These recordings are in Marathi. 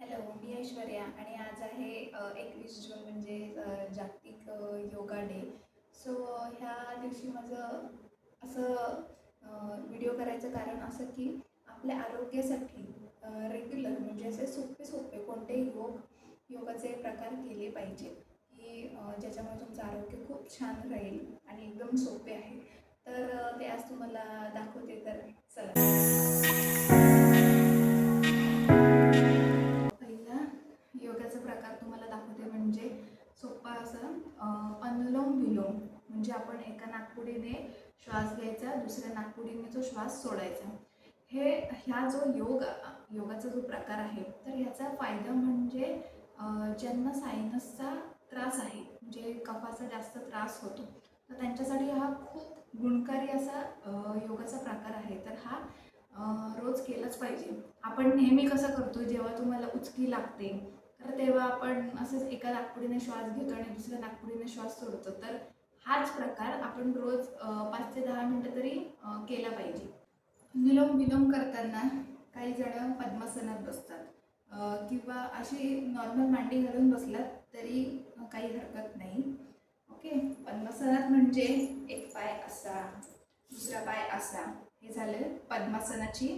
हॅलो मी ऐश्वर्या आणि आज आहे एकवीस जून म्हणजे जागतिक योगा डे. सो ह्या दिवशी माझं असं व्हिडिओ करायचं कारण असं की आपल्या आरोग्यासाठी रेग्युलर म्हणजे असे सोपे सोपे कोणतेही योग योगाचे प्रकार केले पाहिजे. की ज्याच्यामुळे तुमचं आरोग्य खूप छान राहील आणि एकदम सोपे आहे. तर ते आज तुम्हाला नाकपुडीने श्वास घ्यायचा दुसऱ्या नाकपुडीने तो श्वास सोडायचा. हे ह्या जो योग योगाचा जो प्रकार आहे तर ह्याचा फायदा म्हणजे ज्यांना सायनसचा त्रास आहे म्हणजे कफाचा जास्त त्रास होतो तर त्यांच्यासाठी हा खूप गुणकारी असा योगाचा प्रकार आहे. तर हा रोज केलाच पाहिजे. आपण नेहमी कसं करतो जेव्हा तुम्हाला उचकी लागते तर तेव्हा आपण असंच एका नागपुडीने श्वास घेतो आणि दुसऱ्या नागपुडीने श्वास सोडतो. तर हाच प्रकार आपण रोज पाच ते दहा मिनटं तरी केला पाहिजे. विलोम विलोम करताना काही जण पद्मासनात बसतात. किंवा अशी नॉर्मल मांडी घालून बसलात तरी काही हरकत नाही. ओके? पद्मासनात म्हणजे एक पाय असा दुसरा पाय असा. हे झालं पद्मासनाची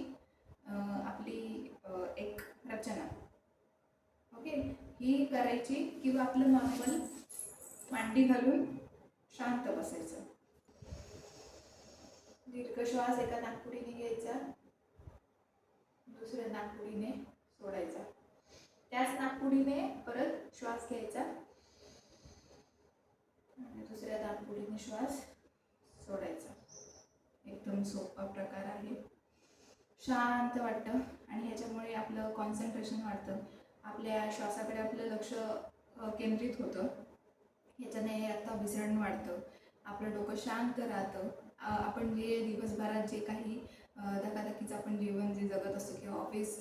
आपली एक रचना. ओके? ही करायची किंवा आपलं नॉर्मल मांडी घालून शांत बसायचं. दीर्घ श्वास एका नागपुडीने घ्यायचा. दुसऱ्या नागपुडीने सोडायचा. त्याच नागपुडीने परत श्वास घ्यायचा. आणि दुसऱ्या नागपुडीने श्वास सोडायचा. एकदम सोपा प्रकार आहे. शांत वाटतं आणि ह्याच्यामुळे आपलं कॉन्सन्ट्रेशन वाढतं. आपल्या श्वासाकडे आपलं लक्ष केंद्रित होतं. ह्याच्याने अभिसरण वाढतं. आपलं डोकं शांत राहतं. आपण जे दिवसभरात जे काही धकाधकीचं आपण जीवन जे जगत असतो किंवा ऑफिस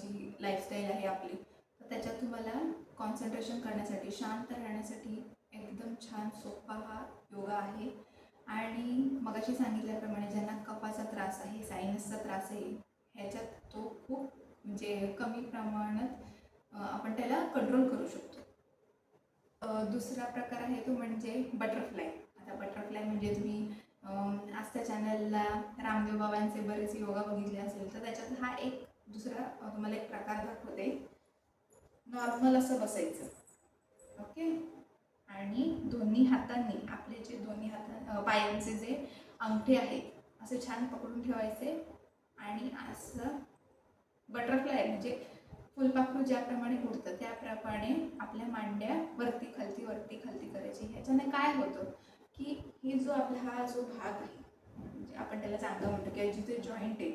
जी लाईफस्टाईल आहे आपली तर त्याच्यात तुम्हाला कॉन्सन्ट्रेशन करण्यासाठी शांत राहण्यासाठी एकदम छान सोपा हा योगा आहे. आणि मगाशी सांगितल्याप्रमाणे ज्यांना कफाचा त्रास आहे सायनसचा त्रास आहे ह्याच्यात तो खूप म्हणजे कमी प्रमाणात आपण त्याला कंट्रोल करू शकतो. दुसरा प्रकार आहे तो म्हणजे बटरफ्लाय आता बटरफ्लाय म्हणजे तुम्ही अम, आजच्या चॅनलला रामदेव बाबांचे बरेच योगा बघितले असेल तर त्याच्यात हा एक दुसरा तुम्हाला एक प्रकार दाखवते. नॉर्मल असं बसायचं. ओके? आणि दोन्ही हातांनी आपले जे दोन्ही हाता पायांचे जे अंगठे आहेत असे छान पकडून ठेवायचे. आणि असं बटरफ्लाय म्हणजे फुलपाखरू ज्याप्रमाणे उडतं त्याप्रमाणे आपल्या मांड्या वरती खालती वरती खालती करायची. ह्याच्याने काय होतं की ही जो आपला हा जो भाग आहे म्हणजे आपण त्याला चांगलं म्हणतो किंवा जिथे जॉईंट आहे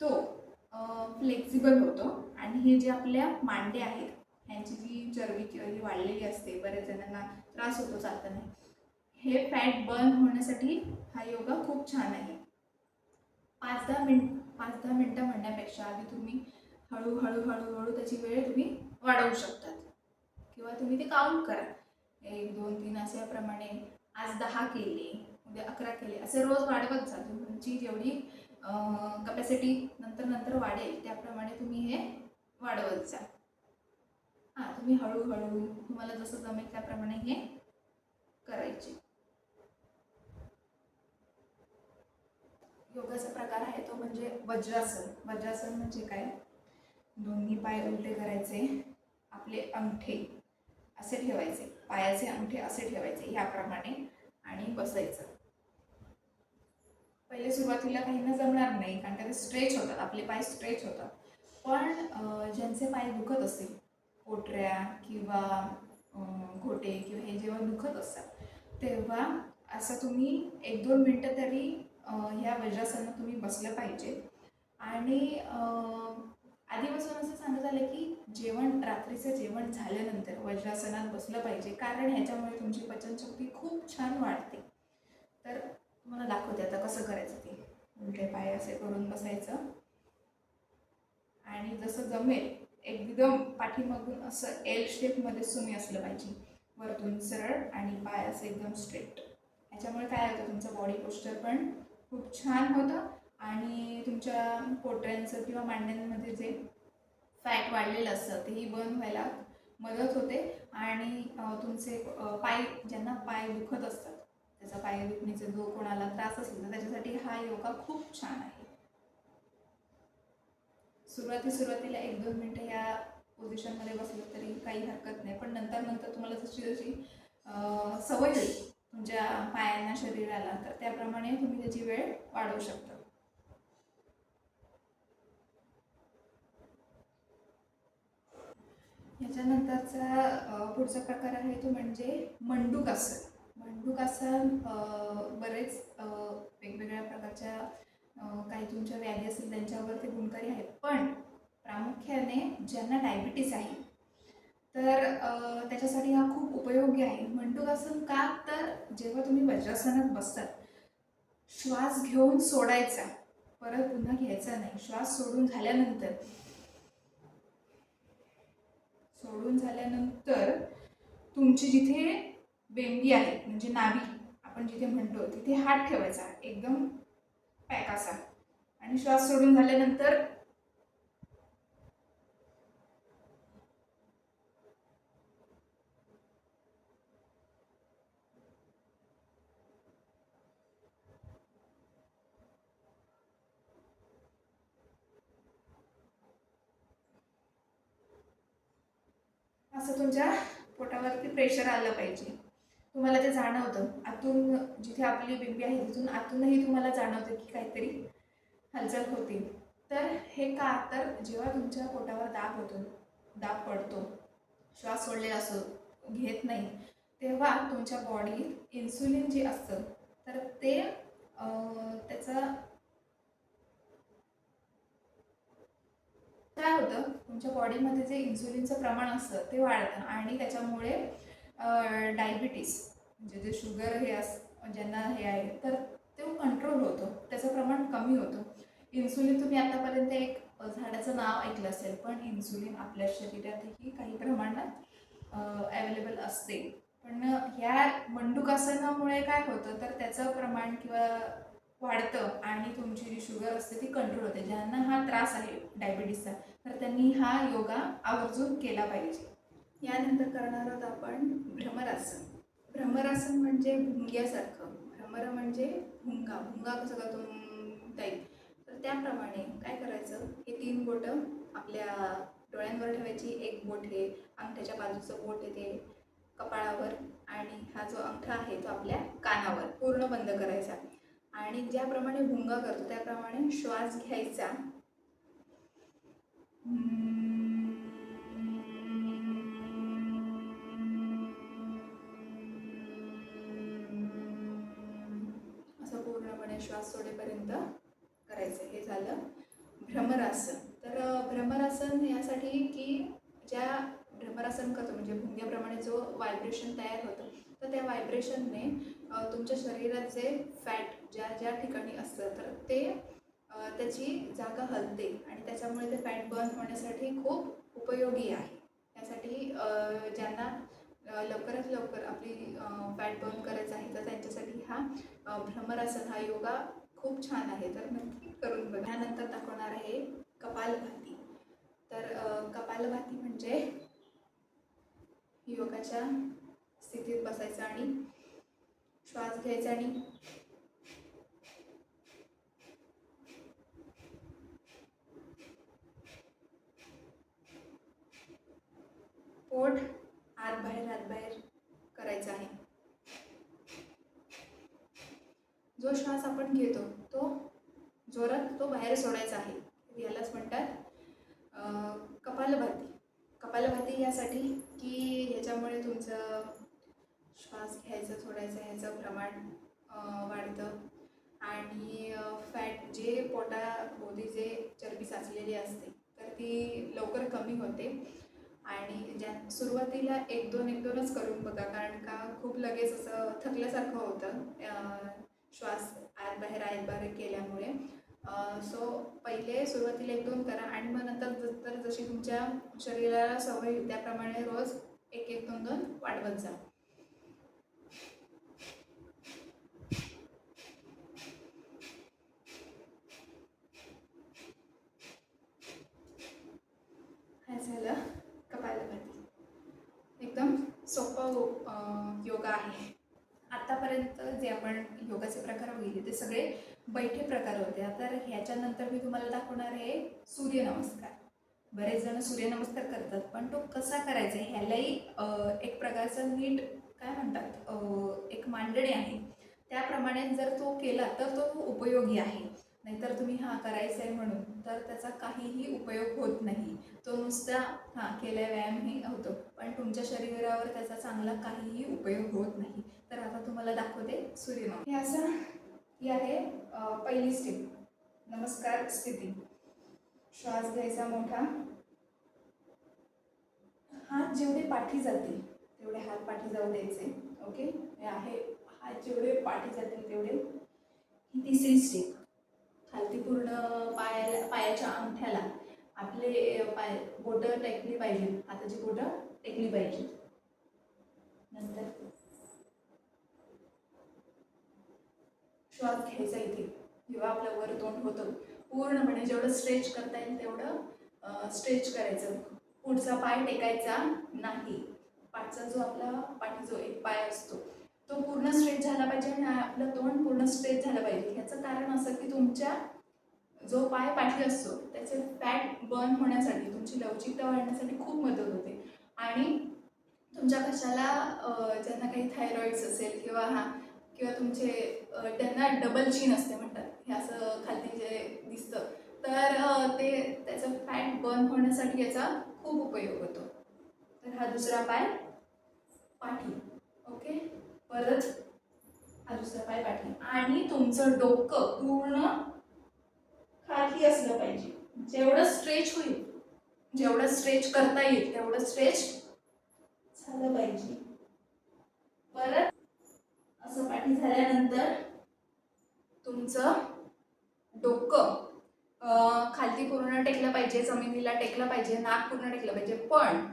तो फ्लेक्झिबल होतो आणि हे जे आपल्या मांडे आहेत ह्यांची जी चरबी किंवा ही वाढलेली असते बऱ्याच जणांना त्रास होतो चालताना हे फॅट बर्न होण्यासाठी हा योगा खूप छान आहे. पाच दहा मिनिट पाच दहा मिनटं म्हणण्यापेक्षा आधी तुम्ही हळूहळू हळूहळू त्याची वेळ तुम्ही वाढवू शकतात. किंवा तुम्ही ते काउंट करा. एक दोन तीन अशाप्रमाणे आज दहा केले उद्या अकरा केले असे रोज वाढवत जा. तुमची जेवढी कपॅसिटी नंतर नंतर वाढेल त्याप्रमाणे तुम्ही हे वाढवत जा. हां तुम्ही हळूहळू तुम्हाला जसं जमेल त्याप्रमाणे हे करायचे. योगाचा प्रकार आहे तो म्हणजे वज्रासन. वज्रासन म्हणजे काय? दोन्ही पाय उलटे करायचे आपले अंगठे असे ठेवायचे पायाचे अंगठे असे ठेवायचे ह्याप्रमाणे आणि बसायचं. पहिले सुरुवातीला काहींना जमणार नाही कारण का स्ट्रेच होतात आपले पाय स्ट्रेच होतात. पण ज्यांचे पाय दुखत असतील कोटऱ्या किंवा घोटे किंवा हे जेव्हा दुखत असतात तेव्हा असं तुम्ही एक दोन मिनटं तरी ह्या वज्रासनात तुम्ही बसलं पाहिजे. आणि आधीपासून असं सांगत झालं की जेवण रात्रीचं जेवण झाल्यानंतर वज्रासनात बसलं पाहिजे. कारण ह्याच्यामुळे तुमची पचनशक्ती खूप छान वाढते. तर तुम्हाला दाखवते आता कसं करायचं ते. उलटे पाय असे करून बसायचं. आणि जसं जमेल एकदम पाठीमागून असं एल शेपमध्ये सुमी असलं पाहिजे. वरतून सरळ आणि पाय असं एकदम स्ट्रेट याच्यामुळे काय होतं तुमचं बॉडी पोस्चर पण खूप छान होतं. आणि तुमच्या पोटऱ्यांचं किंवा मांड्यांमध्ये जे फॅट वाढलेलं असतं तेही बर्न व्हायला मदत होते. आणि तुमचे पाय ज्यांना पाय दुखत असतात त्याचा पाय दुखण्याचा जो कोणाला त्रास असेल तर त्याच्यासाठी हा योगा खूप छान आहे. सुरुवाती सुरुवातीला एक दोन मिनटं या पोझिशनमध्ये बसलं तरी काही हरकत नाही. पण नंतर नंतर तुम्हाला जशी जशी सवय होईल तुमच्या पायांना शरीराला तर त्याप्रमाणे तुम्ही त्याची वेळ वाढवू शकता. त्याच्यानंतरचा पुढचा प्रकार आहे तो म्हणजे मंडूकासन मंडूकासन बरेच वेगवेगळ्या प्रकारच्या काही तुमच्या व्याधी असतील त्यांच्यावर ते गुणकारी आहेत. पण प्रामुख्याने ज्यांना डायबिटीस आहे तर त्याच्यासाठी हा खूप उपयोगी आहे. मंडूकासन का? तर जेव्हा तुम्ही वज्रासनात बसतात श्वास घेऊन सोडायचा परत पुन्हा घ्यायचा नाही. श्वास सोडून झाल्यानंतर सोडून झाल्यानंतर तुमची जिथे बेंबी आहे म्हणजे नावी आपण जिथे म्हणतो तिथे हात ठेवायचा एकदम पॅक असा आणि श्वास सोडून झाल्यानंतर असं तुमच्या पोटावरती प्रेशर आलं पाहिजे. तुम्हाला ते जाणवतं. आतून जिथे आपली बिंबी आहे तिथून आतूनही तुम्हाला जाणवतं की काहीतरी हालचाल होते. तर हे का? तर जेव्हा तुमच्या पोटावर दाब होतो दाब पडतो श्वास सोडलेला असो घेत नाही तेव्हा तुमच्या बॉडीत इन्सुलिन जे असतं तर ते त्याचा काय होतं तुमच्या बॉडीमध्ये जे इन्सुलिनचं प्रमाण असतं ते वाढतं आणि त्याच्यामुळे डायबिटीस म्हणजे जे शुगर हे अस ज्यांना हे आहे तर तो कंट्रोल होतो. त्याचं प्रमाण कमी होतं. इन्सुलिन तुम्ही आतापर्यंत एक झाडाचं नाव ऐकलं असेल पण इन्सुलिन आपल्या शरीरातही काही प्रमाणात अवेलेबल असते. पण ह्या मंडुकासनामुळे काय होतं तर त्याचं प्रमाण किंवा वाढतं आणि तुमची जी शुगर असते ती कंट्रोल होते. ज्यांना हा त्रास आहे डायबिटीसचा तर त्यांनी हा योगा आवर्जून केला पाहिजे. यानंतर करणार आहोत आपण भ्रमरासन. भ्रमरासन म्हणजे भुंग्यासारखं. भ्रमर म्हणजे भुंगा. भुंगा कसं करतो हम्म, तर त्याप्रमाणे काय करायचं? हे तीन बोटं आपल्या डोळ्यांवर ठेवायची. एक बोट हे अंगठ्याच्या बाजूचं बोट आहे ते कपाळावर आणि हा जो अंगठा आहे तो आपल्या कानावर पूर्ण बंद करायचा. आणि ज्याप्रमाणे भुंगा करतो त्याप्रमाणे श्वास घ्यायचा. असं पूर्णपणे श्वास सोडेपर्यंत करायचं. हे झालं भ्रमरासन. तर भ्रमरासन यासाठी की ज्या भ्रमरासन करतो म्हणजे भुंग्याप्रमाणे जो व्हायब्रेशन तयार होतं तर त्या व्हायब्रेशनने तुमच्या शरीरात जे फॅट ज्या ज्या ठिकाणी असतं तर ते त्याची जागा हलते आणि त्याच्यामुळे ते फॅट बर्न होण्यासाठी खूप उपयोगी आहे. त्यासाठी ज्यांना लवकरात लवकर आपली फॅट बर्न करायचं आहे तर त्यांच्यासाठी हा भ्रमरासन हा योगा खूप छान आहे. तर नक्की करून बघा. त्यानंतर दाखवणार आहे कपालभाती. तर कपालभाती म्हणजे योगाच्या स्थितीत बसायचं आणि श्वास घ्यायचा आणि पोट आत बाहेर आत बाहेर करायचा आहे. जो श्वास आपण घेतो तो जोरात तो बाहेर सोडायचा आहे यालाच म्हणतात अं, कपालभाती कपालभाती यासाठी की ह्याच्यामुळे तुमचं श्वास घ्यायचं सोडायचं ह्याचं प्रमाण वाढतं. आणि फॅट जे पोटा पोटाभोवती जे चरबी साचलेली असते तर ती लवकर कमी होते. आणि ज्या सुरुवातीला एक दोन एक दोनच करून बघा कारण का खूप लगेच असं थकल्यासारखं होतं श्वास आत बाहेर आत बाहेर केल्यामुळे. सो पहिले सुरुवातीला एक दोन करा आणि मग नंतर तर जशी तुमच्या शरीराला सवय होईल त्याप्रमाणे रोज एक एक दोन दोन वाढवत जा हा झालं कपालभाती एकदम सोपं योगा आहे. आत्तापर्यंत जे आपण योगाचे प्रकार बघितले ते सगळे बैठे प्रकार होते. तर ह्याच्यानंतर मी तुम्हाला दाखवणार आहे सूर्यनमस्कार. बरेच जण सूर्यनमस्कार करतात पण तो कसा करायचा? आहे ह्यालाही एक प्रकारचं नीट काय म्हणतात एक मांडणी आहे. त्याप्रमाणे जर तो केला तर तो उपयोगी आहे. नाहीतर तुम्ही हा करायचा आहे म्हणून तर त्याचा काहीही उपयोग होत नाही. तो नुसता हां केल्या व्यायामही होतो पण तुमच्या शरीरावर त्याचा चांगला काहीही उपयोग होत नाही. तर आता तुम्हाला दाखवते सूर्यनम हे असं ही आहे पहिली स्टेप नमस्कार स्थिती. श्वास घ्यायचा मोठा. हात जेवढे पाठी जातील तेवढे हात पाठी जाऊ द्यायचे ओके? हे आहे हात जेवढे पाठी जातील तेवढे. ही तिसरी स्टेप. खालती पूर्ण पायाला पायाच्या अंगठ्याला आपले पाय बोटं टेकली पाहिजे. हाताची बोटं टेकली पाहिजे. नंतर श्वास घ्यायचा इथे. जेव्हा आपलं वर तोंड होतं. पूर्णपणे जेवढं स्ट्रेच करता येईल तेवढं स्ट्रेच करायचं. पुढचा पाय टेकायचा नाही. पाठचा जो आपला पाठी जो एक पाय असतो तो पूर्ण स्ट्रेच झाला पाहिजे आणि आपलं तोंड पूर्ण स्ट्रेच झालं पाहिजे. ह्याचं कारण असं की तुमच्या जो पाय पाठी असतो त्याचे फॅट बर्न होण्यासाठी तुमची लवचिकता वाढण्यासाठी खूप मदत होते. आणि तुमच्या कशाला ज्यांना काही थायरॉइड्स असेल किंवा हा किंवा तुमचे त्यांना डबल चीन असते म्हणतात. हे असं खाली जे दिसतं. तर ते त्याचं फॅट बर्न होण्यासाठी याचा खूप उपयोग होतो. तर हा दुसरा पाय पाठी. ओके? परत हा दुसरा पाय पाठी आणि तुमचं डोकं पूर्ण खाली असलं पाहिजे. जेवढं स्ट्रेच होईल जेवढं स्ट्रेच करता येईल तेवढं स्ट्रेच झालं पाहिजे. परत असं पाठी झाल्यानंतर तुमचं डोकं खालती पूर्ण टेकलं पाहिजे जमिनीला टेकलं पाहिजे नाक पूर्ण टेकलं पाहिजे. पण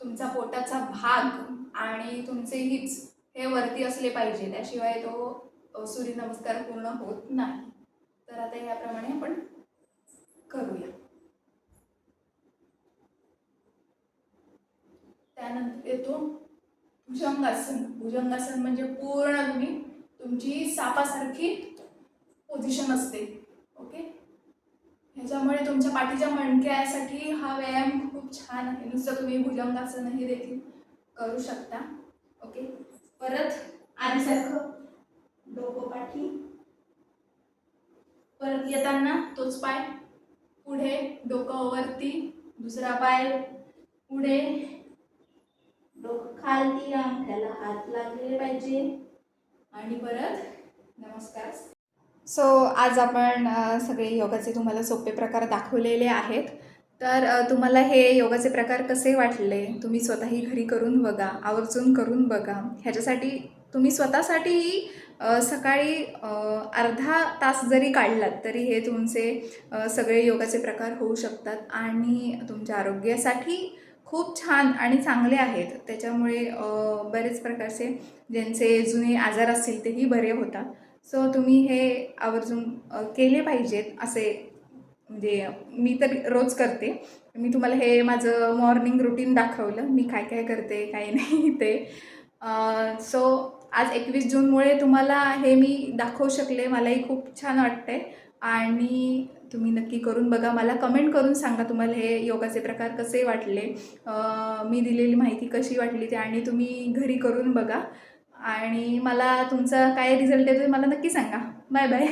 तुमचा पोटाचा भाग आणि तुमचे हिप्स हे वरती असले पाहिजे. त्याशिवाय तो सूर्यनमस्कार पूर्ण होत नाही. तर आता याप्रमाणे आपण करूया. त्यानंतर येतो भुजंगासन. भुजंगासन म्हणजे पूर्ण तुम्ही तुमची सापासारखी पोझिशन असते. ओके? ह्याच्यामुळे तुमच्या पाठीच्या मणक्यासाठी हा व्यायाम खूप छान आहे. नुसतं तुम्ही भुजंगासनही देखील करू शकता. परत आधीसारखं डोकं पाठी. परत येताना तोच पाय. पुढे डोकं वरती दुसरा पाय. पुढे डोकं खालती अंगठ्याला हात लागलेले पाहिजे. आणि परत नमस्कार. सो आज आपण सगळे योगाचे तुम्हाला सोपे प्रकार दाखवलेले आहेत. तर तुम्हाला हे योगाचे प्रकार कसे वाटले? तुम्ही स्वतःही घरी करून बघा आवर्जून करून बघा. ह्याच्यासाठी तुम्ही स्वतःसाठीही सकाळी अर्धा तास जरी काढलात तरी हे तुमचे सगळे योगाचे प्रकार होऊ शकतात आणि तुमच्या आरोग्यासाठी खूप छान आणि चांगले आहेत. त्याच्यामुळे बरेच प्रकारचे ज्यांचे जुने आजार असतील तेही बरे होतात. सो तुम्ही हे आवर्जून केले पाहिजेत असे म्हणजे मी तर रोज करते. मी तुम्हाला हे माझं मॉर्निंग रुटीन दाखवलं. मी काय काय करते काय नाही ते. सो आज एकवीस जूनमुळे तुम्हाला हे मी दाखवू शकले. मलाही खूप छान वाटते आणि तुम्ही नक्की करून बघा. मला कमेंट करून सांगा तुम्हाला हे योगाचे प्रकार कसे वाटले. मी दिलेली माहिती कशी वाटली ते आणि तुम्ही घरी करून बघा. आणि मला तुमचा काय रिझल्ट येतो मला नक्की सांगा. Bye bye